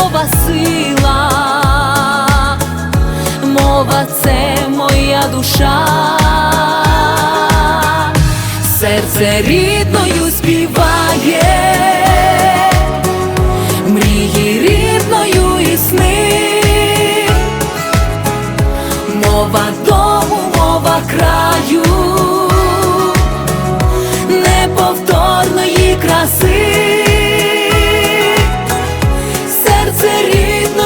Мова сила, мова це моя душа, серце рідною співає,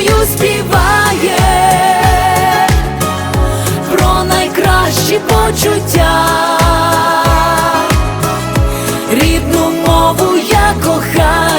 піснею співає про найкращі почуття, рідну мову я кохаю.